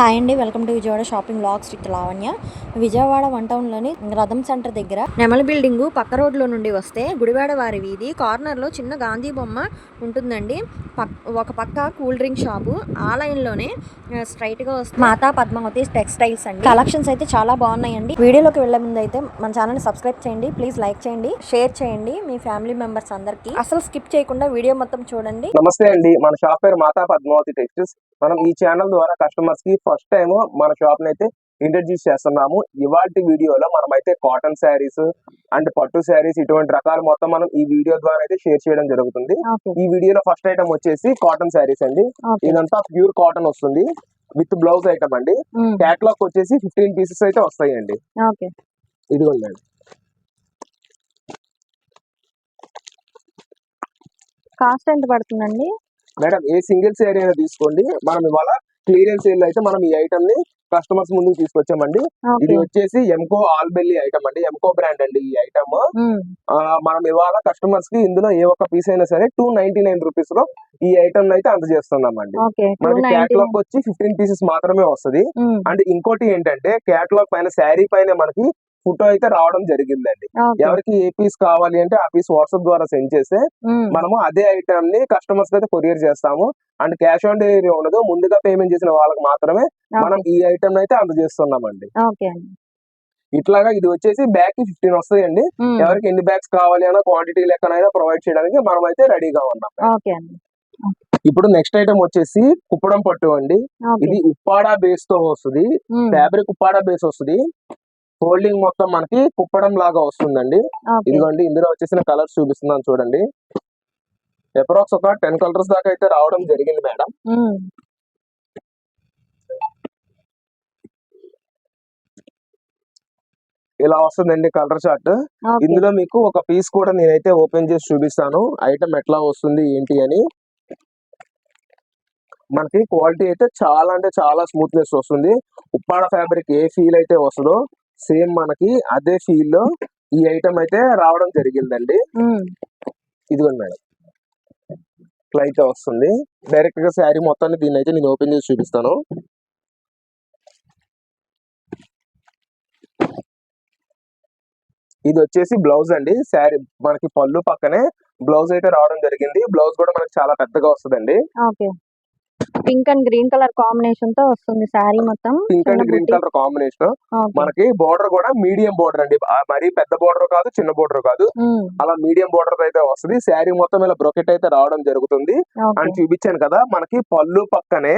Hi అండి welcome to Vijayawada shopping blogs with Lavanya. Vijayawada one టౌన్లోని Ratham centre దగ్గర నెమలి building పక్క రోడ్లో నుండి వస్తే గుడివాడ వారి వీధి కార్నర్లో చిన్న గాంధీ బొమ్మ ఉంటుందండి. ఒక పక్క కూల్ డ్రింక్ షాపు ఆ లైన్లోనే స్ట్రైట్గా వస్తుంది మాతా పద్మావతి టెక్స్టైల్స్ అండి. కలెక్షన్స్ అయితే చాలా బాగున్నాయండి. వీడియోలోకి వెళ్ళే ముందు అయితే మన ఛానల్ని సబ్స్క్రైబ్ చేయండి ప్లీజ్ లైక్ చేయండి షేర్ చేయండి మీ ఫ్యామిలీ మెంబర్స్ అందరికీ. అసలు స్కిప్ చేయకుండా వీడియో మొత్తం చూడండి. నమస్తే అండి మన షాప్ పేరు మాతా పద్మావతి టెక్స్టైల్స్. మనం ఈ ఛానల్ ద్వారా కస్టమర్స్కి ఫస్ట్ టైం మన షాప్ అయితే ఇంట్రడ్యూస్ చేస్తున్నాము. ఇవాటి వీడియోలో మనం అయితే కాటన్ శారీస్ అండ్ పట్టు శారీస్ ఇటువంటి రకాలు మొత్తం మనం ఈ వీడియో ద్వారా అయితే షేర్ చేయడం జరుగుతుంది. ఈ వీడియోలో ఫస్ట్ ఐటమ్ వచ్చేసి కాటన్ శారీస్ అండి. ఇదంతా ప్యూర్ కాటన్ వస్తుంది. విత్ బ్లౌజ్ ఐటమ్ అండి. క్యాట్లాగ్ వచ్చేసి ఫిఫ్టీన్ పీసెస్ అయితే వస్తాయండి. ఓకే ఇదిగోండి కాస్ట్ ఎంత పడుతుందండి? మేడం ఏ సింగిల్ శారీ అయినా తీసుకోండి. మనం ఇవాళ క్లియరెన్స్ సేల్ అయితే మనం ఈ ఐటమ్ని కస్టమర్స్ ముందుకు తీసుకొచ్చామండి. ఇది వచ్చేసి ఎంకో ఆల్ బెల్లి ఐటమ్ అండి. ఎంకో బ్రాండ్ అండి ఈ ఐటమ్ మనం ఇవాళ కస్టమర్స్కి ఇందులో ఏ ఒక్క పీస్ అయినా సరే టూ నైన్టీ నైన్ రూపీస్లో ఈ ఐటమ్ అయితే అందజేస్తున్నాం అండి మనకి క్యాటలాగ్ వచ్చి ఫిఫ్టీన్ పీసెస్ మాత్రమే వస్తది. అండ్ ఇంకోటి ఏంటంటే క్యాటలాగ్ పైన శారీ పైన మనకి ఫోటో అయితే రావడం జరిగిందండి. ఎవరికి ఏ పీస్ కావాలి అంటే ఆ పీస్ వాట్సాప్ ద్వారా సెండ్ చేస్తే మనము అదే ఐటమ్ని కస్టమర్స్ అయితే కొరియర్ చేస్తాము. అండ్ క్యాష్ ఆన్ డెలివరీ ఉండదు. ముందుగా పేమెంట్ చేసిన వాళ్ళకి మాత్రమే మనం ఈ ఐటమ్ అయితే అందజేస్తున్నామండి. అండి. ఇట్లాగా ఇది వచ్చేసి బ్యాగ్కి ఫిఫ్టీన్ వస్తాయండి. ఎవరికి ఎన్ని బ్యాగ్స్ కావాలి అన్న క్వాంటిటీ లెక్కనైనా ప్రొవైడ్ చేయడానికి మనం అయితే రెడీగా ఉన్నాం. అండి. ఇప్పుడు నెక్స్ట్ ఐటమ్ వచ్చేసి కుప్పడం పట్టు అండి. ఇది ఉప్పాడా బేస్తో వస్తుంది ఫ్యాబ్రిక్ ఉప్పాడా బేస్ వస్తుంది. హోల్డింగ్ మొత్తం మనకి కుప్పడం లాగా వస్తుందండి. ఇదిగోండి ఇందులో వచ్చేసిన కలర్స్ చూపిస్తున్నాను చూడండి. అప్రాక్స్ ఒక టెన్ కలర్స్ దాకా అయితే రావడం జరిగింది మేడం. ఇలా వస్తుందండి కలర్ చార్ట్. ఇందులో మీకు ఒక పీస్ కూడా నేనైతే ఓపెన్ చేసి చూపిస్తాను. ఐటమ్ ఎట్లా వస్తుంది ఏంటి అని. మనకి క్వాలిటీ అయితే చాలా అంటే చాలా స్మూత్నెస్ వస్తుంది. ఉప్పాడ ఫ్యాబ్రిక్ ఏ ఫీల్ అయితే వస్తుందో సేమ్ మనకి అదే ఫీల్లో ఈ ఐటమ్ అయితే రావడం జరిగిందండి. ఇదిగోండి మేడం. ఇట్లా అయితే వస్తుంది. డైరెక్ట్గా శారీ మొత్తాన్ని దీన్ని అయితే నేను ఓపెన్ చేసి చూపిస్తాను. ఇది వచ్చేసి బ్లౌజ్ అండి. శారీ మనకి పళ్ళు పక్కనే బ్లౌజ్ అయితే రావడం జరిగింది. బ్లౌజ్ కూడా మనకి చాలా పెద్దగా వస్తుందండి. అండి పింక్ అండ్ గ్రీన్ కలర్ కాంబినేషన్తో వస్తుంది శారీ మొత్తం. Pink and green. Colour combination. మనకి బోర్డర్ కూడా మీడియం బోర్డర్ అండి. మరీ పెద్ద బోర్డర్ కాదు చిన్న బోర్డర్ కాదు. అలా మీడియం బోర్డర్ అయితే వస్తుంది. శారీ మొత్తం ఇలా బ్రొకెట్ అయితే రావడం జరుగుతుంది. అని చూపించాను కదా మనకి పళ్ళు పక్కనే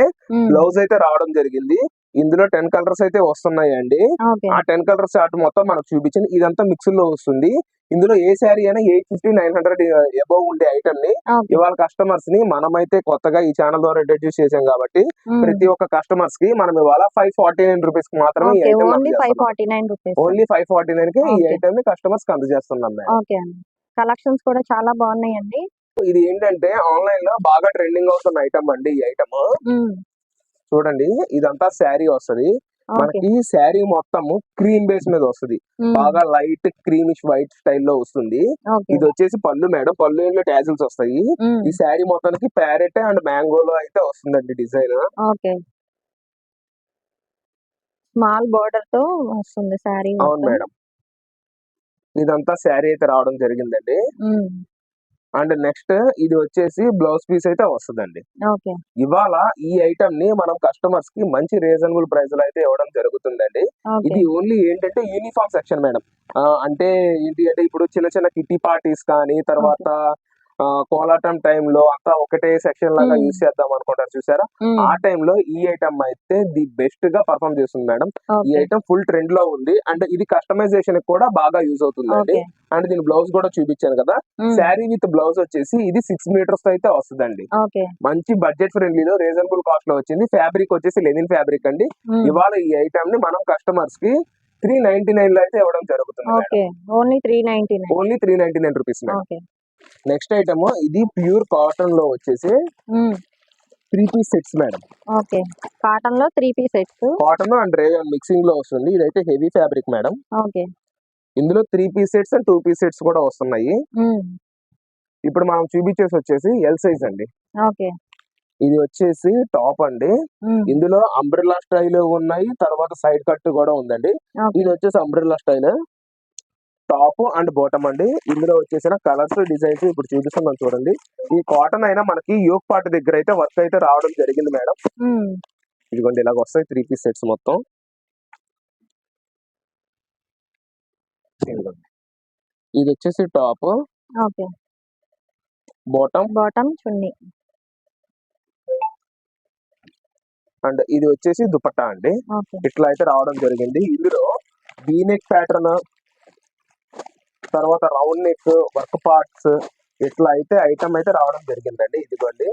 బ్లౌజ్ అయితే రావడం జరిగింది. ఇందులో టెన్ కలర్స్ అయితే వస్తున్నాయి అండి ఓకే. ఆ టెన్ కలర్స్ చార్ట్ మొత్తం మనకు చూపించింది. ఇదంతా మిక్స్లో వస్తుంది. ఇందులో ఏ శారీ అయినా eight fifty nine hundred above ఉండే ఐటమ్ని ఇవాళ కస్టమర్స్ని మనమైతే కొత్తగా ఈ ఛానల్ ద్వారా ఇంట్రడ్యూస్ చేసాం కాబట్టి ప్రతి ఒక్క కస్టమర్స్కి మనం ఇవాళ ఫైవ్ ఫార్టీ నైన్ రూపీస్కి మాత్రమే only five forty nine only five forty నైన్కి ఈ. ఐటమ్ని కస్టమర్స్కి అందజేస్తున్నాం కలెక్షన్స్ కూడా చాలా బాగున్నాయండి. ఇది ఏంటంటే ఆన్లైన్లో బాగా ట్రెండింగ్ అవుతున్న ఐటమ్ అండి ఈ ఐటమ్ చూడండి ఇదంతా శారీ వస్తది. మనకి శారీ మొత్తం క్రీమ్ బేస్ మీద వస్తుంది. బాగా లైట్ క్రీమిష్ వైట్ స్టైల్లో వస్తుంది. ఇది వచ్చేసి పళ్ళు మేడం. పళ్ళు ఏంటో టాజిల్స్ వస్తాయి. ఈ శారీ మొత్తానికి ప్యారెట్ అండ్ మ్యాంగోలో అయితే వస్తుందండి డిజైన్. స్మాల్ బోర్డర్తో వస్తుంది శారీ అవును మేడం. ఇదంతా శారీ అయితే రావడం జరిగిందండి. అండ్ నెక్స్ట్ ఇది వచ్చేసి బ్లౌజ్ పీస్ అయితే వస్తుందండి. ఇవాళ ఈ ఐటమ్ని మనం కస్టమర్స్కి మంచి రీజనబుల్ ప్రైస్లో అయితే ఇవ్వడం జరుగుతుందండి. ఇది ఓన్లీ ఏంటంటే యూనిఫామ్ సెక్షన్ మేడం అంటే ఏంటి అంటే ఇప్పుడు చిన్న చిన్న కిట్టి పార్టీస్ కానీ తర్వాత కోలాటం టైంలో అంతా ఒకటే సెక్షన్ లాగా. యూస్ చేద్దాం అనుకుంటారు చూసారా? ఆ టైంలో ఈ ఐటమ్ అయితే ది బెస్ట్గా పర్ఫామ్ చేస్తుంది మేడం ఈ ఐటమ్ ఫుల్ ట్రెండ్లో ఉంది. అండ్ ఇది కస్టమైజేషన్ కూడా బాగా యూజ్ అవుతుందండి. ఓకే అండ్ దీని బ్లౌజ్ కూడా చూపించాను కదా. శారీ విత్ బ్లౌజ్ వచ్చేసి ఇది సిక్స్ మీటర్స్ అయితే వస్తుందండి. మంచి బడ్జెట్ ఫ్రెండ్లీలో రీజనబుల్ కాస్ట్లో వచ్చింది. ఫ్యాబ్రిక్ వచ్చేసి లెనిన్ ఫ్యాబ్రిక్ అండి. ఇవాళ ఈ ఐటమ్ని మనం కస్టమర్స్కి త్రీ నైన్టీ నైన్లో అయితే ఇవ్వడం జరుగుతుంది only three ninety nine only three ninety nine rupees next item ఇది ప్యూర్ కాటన్లో వచ్చేసి three piece sets madam. Okay. కాటన్లో three piece sets. Cotton and rayon మిక్సింగ్లో వస్తుంది. ఇదైతే హెవీ ఫ్యాబ్రిక్ మేడం. ఓకే. ఇందులో three piece sets and two piece sets కూడా వస్తున్నాయి. ఇప్పుడు మనం చూపించేసి వచ్చేసి ఎల్ సైజ్ అండి. ఓకే. ఇది వచ్చేసి టాప్ అండి. ఇందులో అంబ్రెల్లా స్టైల్ ఉన్నాయి. తర్వాత సైడ్ కట్ కూడా ఉందండి. ఇది వచ్చేసి umbrella style top and bottom అండి. ఇందులో వచ్చేసిన కలర్స్ డిజైన్స్ ఇప్పుడు చూపిస్తున్నాం చూడండి. ఈ కాటన్ అయినా మనకి యోగ్ పార్ట్ దగ్గర అయితే వర్క్ అయితే రావడం జరిగింది మేడం. ఇదిగోండి ఇలాగ వస్తాయి త్రీ పీస్ సెట్స్ మొత్తం. ఇది వచ్చేసి top. Bottom. Bottom chunni. And ఇది వచ్చేసి దుపట్టా అండి. ఇట్లా అయితే రావడం జరిగింది. ఇందులో నెక్ ప్యాటర్న్ తర్వాత రౌండ్ నెక్ వర్క్ పార్ట్స్ ఇట్లా అయితే ఐటమ్ అయితే రావడం జరిగిందండి. ఇదిగోండి.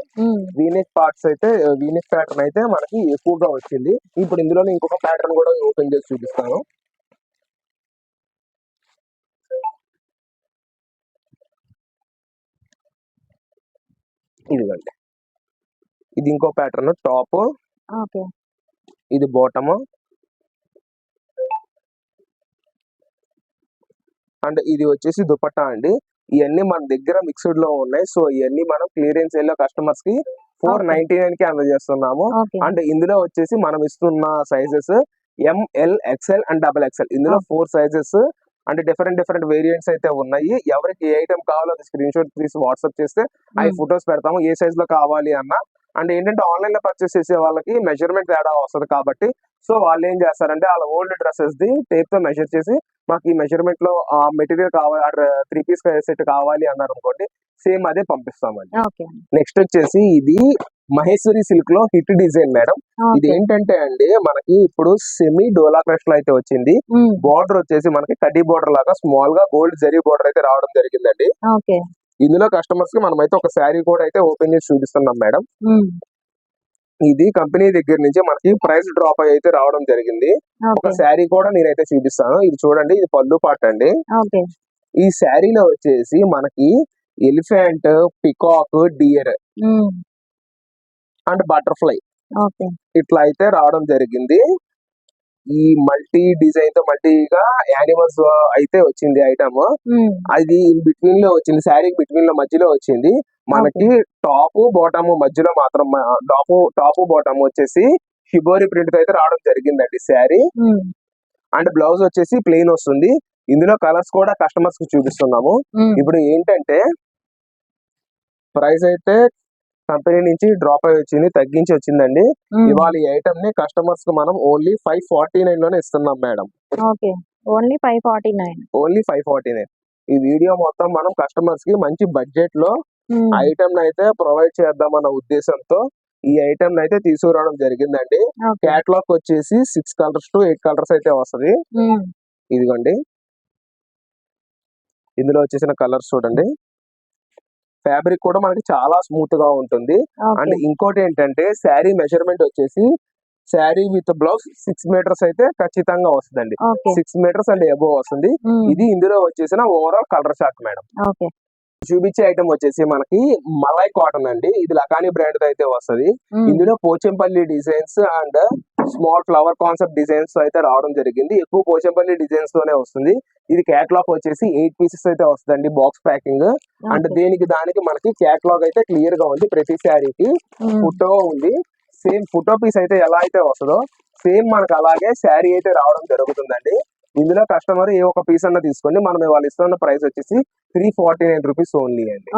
వీనెక్ పార్ట్స్ అయితే వీనెక్ ప్యాటర్న్ అయితే మనకి ఎక్కువగా వచ్చింది. ఇప్పుడు ఇందులోనే ఇంకొక ప్యాటర్న్ కూడా ఓపెన్ చేసి చూపిస్తాను. ఇదిగోండి. ఇది ఇంకో ప్యాటర్న్ టాప్ ఇది బాటమ్ అండ్ ఇది వచ్చేసి దుపట్టా అండి. ఇవన్నీ మన దగ్గర మిక్స్డ్లో ఉన్నాయి. సో ఇవన్నీ మనం క్లియరెన్స్లో కస్టమర్స్కి ఫోర్ నైన్టీ నైన్కి అందజేస్తున్నాము అండ్ ఇందులో వచ్చేసి మనం ఇస్తున్న sizes M L XL and double XL ఇందులో ఫోర్ సైజెస్ అంటే డిఫరెంట్ డిఫరెంట్ వేరియంట్స్ అయితే ఉన్నాయి. ఎవరికి ఏ ఐటమ్ కావాలో అది స్క్రీన్ షాట్ తీసి వాట్సాప్ చేస్తే అవి ఫొటోస్ పెడతాము. ఏ సైజ్లో కావాలి అన్న. అండ్ ఏంటంటే ఆన్లైన్లో పర్చేస్ చేసే వాళ్ళకి మెజర్మెంట్ తేడా వస్తుంది కాబట్టి. సో వాళ్ళు ఏం చేస్తారంటే వాళ్ళ ఓల్డ్ డ్రెస్సెస్ ది టేప్తో మెజర్ చేసి మాకు ఈ మెజర్మెంట్లో ఆ మెటీరియల్ కావాలి త్రీ పీస్ సెట్ కావాలి అన్నారు అనుకోండి సేమ్ అదే పంపిస్తామండి. నెక్స్ట్ వచ్చేసి ఇది మహేశ్వరి సిల్క్లో హిట్ డిజైన్ మేడం ఇది ఏంటంటే అండి మనకి ఇప్పుడు సెమీ డోలా క్రష్లో అయితే వచ్చింది. బార్డర్ వచ్చేసి మనకి కడ్డీ బార్డర్ లాగా స్మాల్గా గోల్డ్ జరీ బార్డర్ అయితే రావడం జరిగిందండి. ఇందులో కస్టమర్స్కి మనం అయితే ఒక శారీ కూడా అయితే ఓపెన్ చేసి చూపిస్తున్నాం మేడం ఇది కంపెనీ దగ్గర నుంచి మనకి ప్రైస్ డ్రాప్ అయి అయితే రావడం జరిగింది. ఒక శారీ కూడా నేనైతే చూపిస్తాను. ఇది చూడండి ఇది పళ్ళు పాట అండి. ఈ శారీలో వచ్చేసి మనకి elephant peacock deer and butterfly ఇట్లా అయితే రావడం జరిగింది. ఈ మల్టీ డిజైన్తో మల్టీగా యానిమల్స్ అయితే వచ్చింది ఐటమ్ అది ఇన్ బిట్వీన్లో వచ్చింది శారీ బిట్వీన్లో మధ్యలో వచ్చింది. మనకి టాప్ బాటమ్ మధ్యలో మాత్రం టాప్ టాప్ బాటమ్ వచ్చేసి షిబోరి ప్రింట్తో అయితే రావడం జరిగిందండి శారీ అండ్ బ్లౌజ్ వచ్చేసి ప్లెయిన్ వస్తుంది. ఇందులో కలర్స్ కూడా కస్టమర్స్కి చూపిస్తున్నాము. ఇప్పుడు ఏంటంటే ప్రైస్ అయితే కంపెనీ నుంచి డ్రాప్ అయి వచ్చింది తగ్గించి వచ్చిందండి. ఇవాళ ఈ ఐటమ్ని కస్టమర్స్కి మనం ఓన్లీ ఫైవ్ ఫార్టీ నైన్లోనే ఇస్తున్నాం madam. Okay. Only five forty nine only five forty nine ఈ వీడియో మొత్తం మనం కస్టమర్స్కి మంచి బడ్జెట్లో ఐటమ్ అయితే ప్రొవైడ్ చేద్దామన్న ఉద్దేశంతో ఈ ఐటమ్ అయితే తీసుకురావడం జరిగిందండి. ఓకే. క్యాట్లాగ్ వచ్చేసి six colours to eight colours అయితే వస్తది. ఇదిగోండి. ఇందులో వచ్చేసిన కలర్స్ చూడండి. ఫ్యాబ్రిక్ కూడా మనకి చాలా స్మూత్గా ఉంటుంది. అండ్ ఇంకోటి ఏంటంటే శారీ మెజర్మెంట్ వచ్చేసి sari with blouse six metres అయితే ఖచ్చితంగా వస్తుందండి. సిక్స్ మీటర్స్ అండ్ ఎబో వస్తుంది. ఇది ఇందులో వచ్చేసిన ఓవరాల్ కలర్ చార్ట్ మేడం. చూపించే ఐటమ్ వచ్చేసి మనకి మలై కాటన్ అండి. ఇది లకానీ బ్రాండ్ అయితే వస్తది. ఇందులో Pochampally designs and small flower concept designs అయితే రావడం జరిగింది. ఎక్కువ పోచంపల్లి డిజైన్స్ తోనే వస్తుంది. ఇది క్యాట్లాగ్ వచ్చేసి ఎయిట్ పీసెస్ అయితే వస్తుందండి బాక్స్ ప్యాకింగ్ అండ్ దేనికి దానికి మనకి క్యాట్లాగ్ అయితే క్లియర్గా ఉంది. ప్రతి శారీకి ఫోటో ఉంది. సేమ్ ఫోటో పీస్ అయితే ఎలా అయితే వస్తుందో సేమ్ మనకు అలాగే శారీ అయితే రావడం జరుగుతుందండి. ఇందులో కస్టమర్ ఏ ఒక పీస్ అన్న తీసుకోండి. మనం వాళ్ళు ఇస్తున్న ప్రైస్ వచ్చేసి three forty nine rupees only అండి